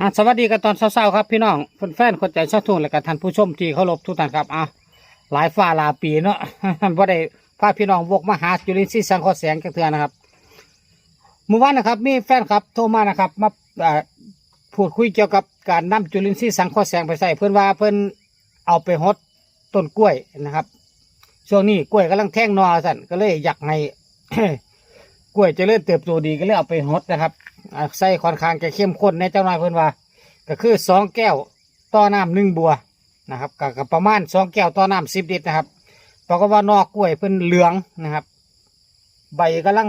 อะสวัสดีกันตอนเช้าๆครับพี่น้องแฟนๆคนใจชอบทุ่งและกันท่านผู้ชมที่เคารพทุกท่านครับอะหลายฟ้าหลาปีเนาะ บ่ได้พาพี่น้องวกมาหาจุลินทรีย์สังเคราะห์แสงกันเถื่อนะครับเมื่อวานนะครับมีแฟนครับโทรมานะครับมาพูดคุยเกี่ยวกับการนำจุลินทรีย์สังเคราะห์แสงไปใส่เพื่อนว่าเพื่อนเอาไปฮดต้นกล้วยนะครับ ช่วงนี้กล้วยกำลังแท่งนอสั่นก็เลยอยากให้กล้วยจะเริ่มเติบโตดีก็เลยเอาไปฮดนะครับ อ่าใส่ค่อนข้างจะเข้มข้นในเจ้าหน่อยเพื่อนว่า ก็คือสองแก้วต่อน้ำหนึ่งบัวนะครับก็ก็ประมาณสองแก้วต่อน้ำสิบลิตรนะครับปรากฏว่านอกกล้วยเพิ่นเหลืองนะครับ ใบกำลัง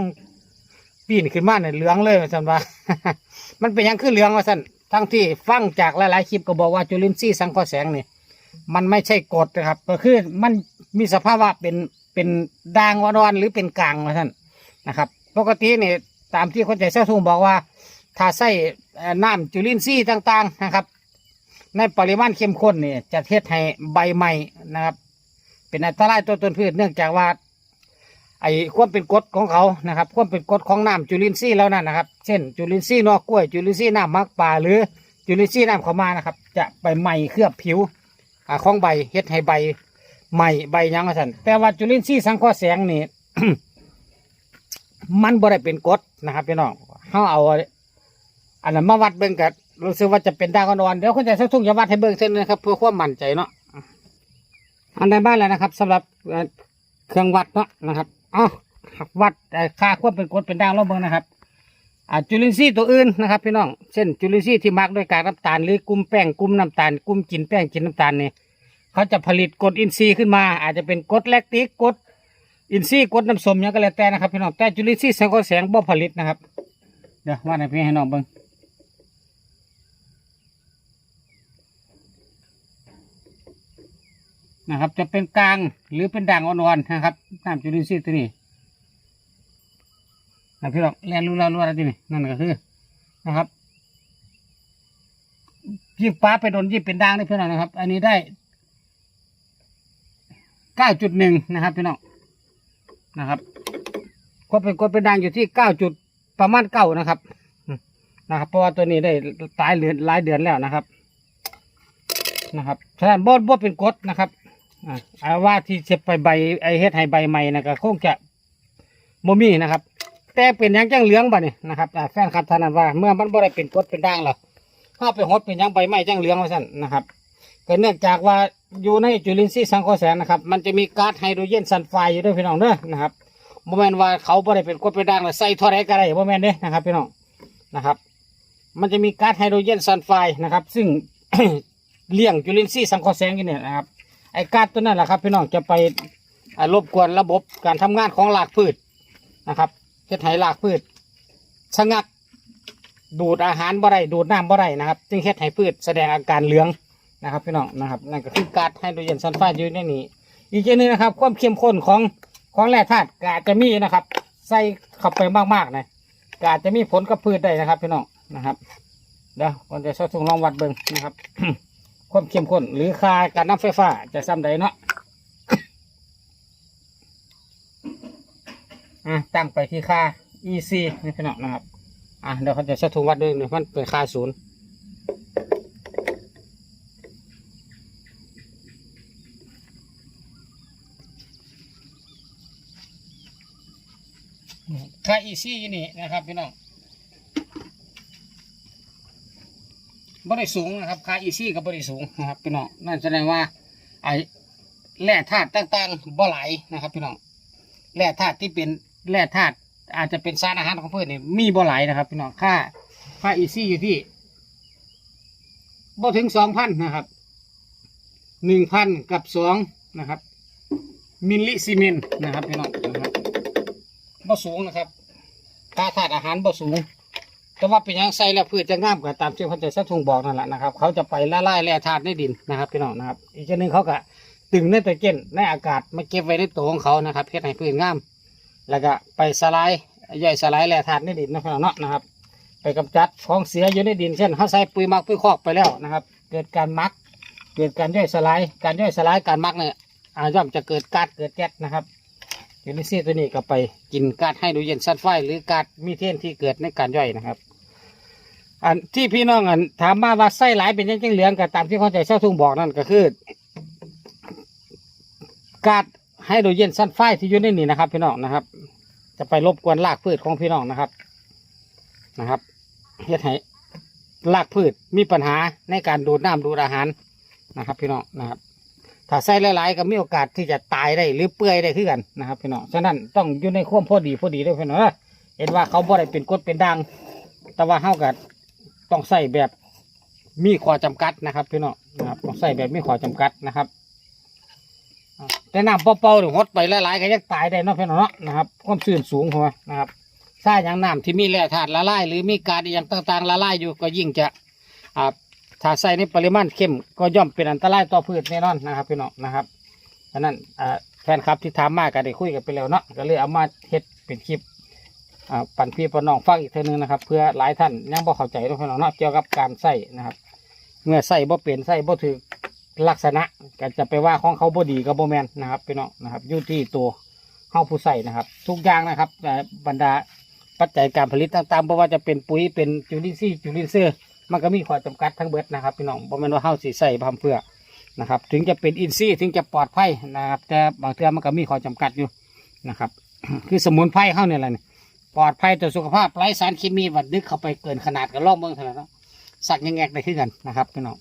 ปีนขึ้นมาเนี่ยเหลืองเลยว่าสันว่า มันเป็นหยังคือเหลืองว่าสันทั้งที่ฟังจากหลายๆคลิปก็บอกว่าจุลินทรีย์สังเคราะห์แสงนี่มันไม่ใช่กรดนะครับ ก็คือมันมีสภาพว่าเป็นเป็นด่างวานอนหรือเป็นกลางว่าสันนะครับ ปกติเนี่ย ตามที่คนใจเส้าทุ่งบอกว่า ถ้าใส่น้ำจุลินทรีย์ต่าง ๆ นะครับ ในปริมาณเข้มข้นเนี่ยจะเทศให้ใบใหม่นะครับ เป็นอันตรายต่อต้นพืชเนื่องจากว่า ไอ้ความเป็นกรดของเขานะครับความเป็นกรดของน้ำจุลินทรีย์แล้วนั่นนะครับ เช่น จุลินทรีย์นอกกล้วย จุลินทรีย์น้ำมักป่าหรือจุลินทรีย์น้ำเขามานะครับ จะไปไหม้เคลือบผิวของใบเฮ็ดให้ใบใหม่ใบยังฉันแต่ว่าจุลินทรีย์สังเคราะห์แสงนี่ มันบ่ได้เป็นกรดนะครับพี่น้องเฮาเอา อันนั้นมาวัดเบิ่งกันรู้สึกว่าจะเป็นดาวอ่อนเดี๋ยวคุณใจสักทุ่งจะวัดให้เบิ่งเส้นนะครับเพื่อความมั่นใจเนาะอันใดบ้านแล้วนะครับสำหรับเครื่องวัดเนาะนะครับเอาวัดค่าความเป็นกรดเป็นด่างเราเบิ่งนะครับอ่าจุลินทรีย์ตัวอื่นนะครับ พี่น้องเช่นจุลินทรีย์ที่มักด้วยกากน้ำตาลหรือกลุ่มแป้งกลุ่มน้ำตาลกลุ่มกินแป้งกินน้ำตาลเนี่ยเขาจะผลิตกรดอินทรีย์ขึ้นมา อาจจะเป็นกรดแลคติกกรด อินทรีย์กดน้ำส้มยังก็แล้วแต่นะครับพี่น้องแต่จุลินทรีย์สังเคราะห์แสงบ่ผลิตนะครับ เดี๋ยวว่าให้พี่ให้น้องเบิ่งนะครับ จะเป็นกลางหรือเป็นด่างอ่อนๆนะครับน้ำจุลินทรีย์ตัวนี้นะพี่น้องแลนรู้แล้วรู้แล้วที่นี่นั่นก็คือนะครับยิ่งป้าไปโดนยิ่งเป็นด่างนี่พี่น้องนะครับ อันนี้ได้เก้าจุดหนึ่งนะครับพี่น้อง นะครับก็เป็นก็เป็นด่างอยู่ที่เก้าจุดประมาณเก้านะครับนะครับ เพราะว่าตัวนี้ได้ตายเดือหลายเดือนแล้วนะครับ นะครับฉะนั้นบ่บ่เป็นกดนะครับอ่าว่าที่จะไปใบไอเฮ็ดให้ใบใหม่นะก็คงจะบ่มีนะครับ แต่เป็นยังจังเหลืองบ่นี่นะครับแฟนคลับท่านนั้นว่า เมื่อมันบ่ได้เป็นกดเป็นด่างหรอกถ้าไปฮดเป็นยังใบไม้จังเหลืองว่าซั่นนะครับ ก็เนื่องจากว่าอยู่ในจุลินทรีย์สังเคราะห์แสงนะครับ มันจะมีก๊าซไฮโดรเจนซัลไฟด์อยู่ด้วยพี่น้องเด้อนะครับบ่แม่นว่าเขาบ่ได้เป็นกรดเป็นด่างแล้วใส่เท่าไรก็ได้บ่แม่นเด้นะครับพี่น้องนะครับ มันจะมีก๊าซไฮโดรเจนซัลไฟด์นะครับ ซึ่ง เลี้ยงจุลินทรีย์สังเคราะห์แสงอยู่เนี่ยนะครับไอ้ก๊าซตัวนั้นแหละครับพี่น้องจะไปรบกวนระบบการทำงานของรากพืชนะครับเฮ็ดให้รากพืชชะงักดูดอาหารบ่ได้ดูดน้ำบ่ได้นะครับ จึงเฮ็ดให้พืชแสดงอาการเหลือง นะครับพี่น้องนะครับนั่นก็คือกาซไฮโดรเจนซัลไฟด์อยู่ในนี้อีกอย่างหนึงนะครับ ความเข้มข้นของของแร่ธาตุก็อาจจะมีนะครับ ใส่เข้าไปมากๆนะก็อาจจะมีผลกับพืชได้นะครับพี่น้องนะครับเดี๋ยวผมจะชอบส่งลองวัดเบิ่งนะครับ ความเข้มข้นหรือค่าการน้ำไฟฟ้าจะซ้ำใดเนาะอะตั้งไปที่ค่า EC นี่พี่น้องนะครับอะเดี๋ยวเขาจะใช้ถุงวัดด้วยหนึ่งมันเป็นค่าศูนย์ ค่า EC อยู่นี่นะครับพี่น้องบริสูงนะครับค่าอีซี่กับบริสูงนะครับพี่น้องนั่นแสดงว่าไอ้แร่ธาตุต่างๆบ่ไหลายนะครับพี่น้องแร่ธาตุที่เป็นแร่ธาตุอาจจะเป็นสารอาหารของพืชนี่มีบ่ไหลายนะครับพี่น้องค่าค่าอีซี่อยู่ที่บ่ถึงสองพันนะครับหนึ่งพันกับสองนะครับมิลลิซีเมนนะครับพี่น้องนะครับบ่สูงนะครับ ค่าธาตุอาหารบ่สูง แต่ว่าเป็นหยังใส่แล้วพืชจะงามกับตามที่เขาจะสะทุงบอกนั่นแหละนะครับ เขาจะไปละลายแร่ธาตุในดินนะครับพี่น้องนะครับ อีกชนิดหนึ่งเขาก็ตึงไนโตรเจนในอากาศมาเก็บไว้ในตัวของเขานะครับเพื่อให้พืชงาม แล้วก็ไปสลายย่อยสลายแร่ธาตุในดินนะพี่น้องเนาะนะครับ ไปกำจัดของเสียอยู่ในดินเช่นเขาใส่ปุ๋ยมักปุ๋ยคอกไปแล้วนะครับ เกิดการมัก เกิดการย่อยสลาย การย่อยสลายการมักเนี่ยอาย่อมจะเกิดก๊าซเกิดแก๊สนะครับ ยูนิเซีตัวนี้ก็ไปกินก๊าซไฮโดรเจนซัลไฟด์หรือก๊าซมีเทนที่เกิดในการย่อยนะครับ อันที่พี่น้องอันถามมาว่าไส้หลายเป็นยังจังเหลืองก็ตามที่เข้าใจเช่าทุ่งบอกนั่นก็คือกาดไฮโดรเจนซัลไฟด์ที่อยู่ในนี่นะครับ พี่น้องนะครับ จะไปรบกวนรากพืชของพี่น้องนะครับนะครับเฮ็ดให้รากพืชมีปัญหาในการดูดน้ำดูดอาหารนะครับ พี่น้องนะครับ ถ้าใส่หลายๆ ก็มีโอกาสที่จะตายได้หรือเปื่อยได้ขึ้นกันนะครับพี่น้องฉะนั้นต้องอยู่ในความพอดีพอดีด้วยพี่น้องเอเห็นว่าเขาบ่ได้เป็นกดเป็นด่างแต่ว่าเฮากัต้องใส่แบบมีข้อจำกัดนะครับพี่น้องนะครับต้องใส่แบบมีข้อจำกัดนะครับแต่น้ำเปล่าๆหรือหดไปหลายๆก็ยังตายได้นะพี่น้องเนาะนะครับความชื้นสูงพอนะครับถ้าอย่างน้ำที่มีแร่ธาตุละลายหรือมีการอย่างต่างๆละลายอยู่ก็ยิ่งจะอ่า ถ้าใส่ในปริมาณเข้มก็ย่อมเป็นอันตรายต่อพืชแน่นอนนะครับพี่น้องนะครับฉะนั้นแฟนคลับที่ถามมาก็ได้คุยกันไปแล้วเนาะก็เลยเอามาเฮ็ดเป็นคลิปอ่าปั่นพี่ปนน้องฟังอีกเท่านึงนะครับ เพื่อหลายท่านยังบ่เข้าใจทุกคนเนาะเกี่ยวกับการใส่นะครับ เมื่อใส่บ่เปลี่ยนใส่บ่ถือลักษณะก็จะไปว่าของเขาบ่ดีก็บ่แมนนะครับพี่น้องนะครับอยู่ที่ตัวเฮาผู้ใส่นะครับ ทุกอย่างนะครับแต่บรรดาปัจจัยการผลิตต่างๆบ่ว่าจะเป็นปุ๋ยเป็นจุลินทรีย์จุลินทรีย์ มันก็มีข้อจำกัดทั้งเบิดนะครับพี่น้องบ่แม่นว่าเฮาสิใส่พร่ำเพื่อนะครับถึงจะเป็นอินทรีย์ถึงจะปลอดภัยนะครับแต่บางเทื่อมันก็มีข้อจำกัดอยู่นะครับคือสมุนไพรเฮาเนี่ยแหละปลอดภัยต่อสุขภาพไร้สารเคมีวัดดึกเข้าไปเกินขนาดกับล่องเมืองเท่านั้นสักยังแงกได้ขึ้นกันนะครับพี่น้อง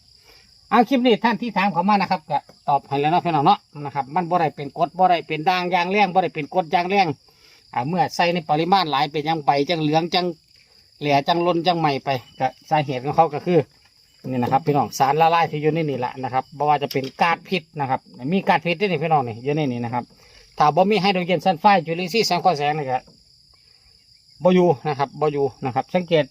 เอาคลิปนี้ท่านที่ถามเขามานะครับก็ตอบให้แล้วเนาะพี่น้องเนาะนะครับมันบ่ได้เป็นกดบ่ได้เป็นด่างยางแรงบ่ได้เป็นกดยางแรงอ่าเมื่อใส่ในปริมาณหลายเป็นยังใบจังเหลืองจัง เหลี่ยจังล้นจังใหม่ไปก็สาเหตุของเขาก็คือนี่นะครับพี่น้องสารละลายที่อยู่ในนี่แหละนะครับบ่ว่าจะเป็นกาซพิษนะครับ มีกาซพิษด้วยนี่พี่น้องนี่อยู่ในนี่นะครับถ้าบ่มีไฮโดรเจนซัลไฟด์จุลินทรีย์แสงเคราะห์แสงนี่ก็บอยู่นะครับบอยู่นะครับ สังเกต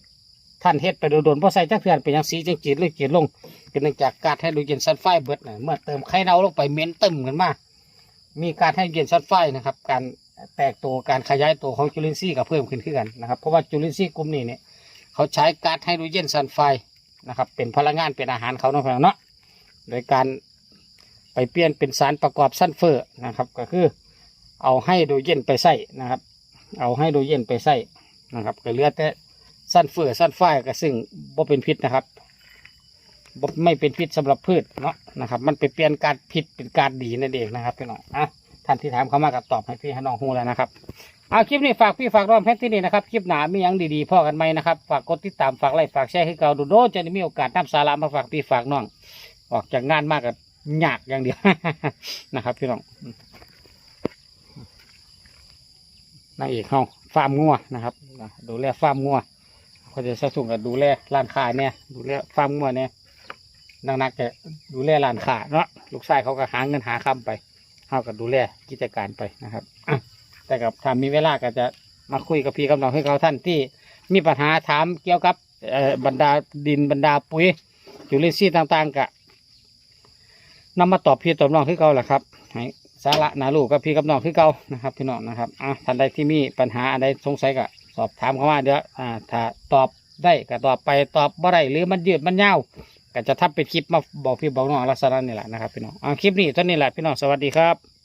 ท่านเฮ็ดไปโดนๆเพราะใส่จักเทือนเป็นย่างสีจังจีดหรือจีดลงเป็นเนื่องจากการให้ดูเย็นซัลไฟด์เบิดเมื่อเติมไข่เน่าลงไปเหม็นตึมกันมามีการให้เย็นซัลไฟนะครับ การ แตกตัวการขยายตัวของจุลินทรีย์ก็เพิ่มขึ้นขึ้นกันนะครับ เพราะว่าจุลินทรีย์กลุ่มนี้เนี่ยเขาใช้ก๊าซไฮโดรเจนซัลไฟด์นะครับเป็นพลังงานเป็นอาหารเขาเนาะพี่น้องเนาะโดยการไปเปลี่ยนเป็นสารประกอบซัลเฟอร์นะครับก็คือเอาไฮโดรเจนไปใส่นะครับ เอาไฮโดรเจนไปใส่นะครับก็เหลือแต่สั้นเฟือสั้นฝ้ายก็ซึ่งบ่เป็นพิษนะครับบ่ไม่เป็นพิษสำหรับพืชเนาะนะครับ มันไปเปลี่ยนการพิษเป็นการดีนั่นเองนะครับพี่น้องอะ ท่านที่ถามเข้ามากับตอบให้พี่ให้น้องฮูแล้วนะครับเอาคลิปนี้ฝากพี่ฝากน้องแพทย์ที่นี่นะครับคลิปหนามีอย่างดีๆพ่อกันไหมนะครับฝากกดติดตามฝากไลค์ฝากแชร์ให้เก่าดูโดจะได้มีโอกาสนำสาระมาฝากพี่ฝากน้องออกจากงานมากกับยากอย่างเดียวนะครับ พี่น้องนางเอกเขาฟาร์มงัวนะครับดูแลฟาร์มงัวเขาจะสะสมกับดูแลร้านค้าเนี่ยดูแลฟาร์มงัวเนี่ยนักนักๆจะดูแลร้านค้าเนาะลูกชายเขาก็หาเงินหาคำไป เขาก็ดูแลกิจการไปนะครับแต่กับถ้ามีเวลาก็จะมาคุยกับพี่กับน้องให้เขาท่านที่มีปัญหาถามเกี่ยวกับเออบรรดาดินบรรดาปุ๋ยจุลินทรีย์ต่างๆกะนำมาตอบพี่ตอบน้องให้เขาแหละครับให้สาระนาลูกกับพี่กับน้องคือเก่านะครับพี่น้องนะครับอะท่านใดที่มีปัญหาอะไรสงสัยก็สอบถามเข้ามาเดี๋ยวอ่าถ้าตอบได้ก็ตอบไปตอบบ่ได้หรือมันยืดมันยาว ก็จะทำเป็นคลิปมาบอกพี่บอกน้องลักษณะนี่แหละนะครับพี่น้องอะคลิปนี้เท่านี้แหละพี่น้องสวัสดีครับ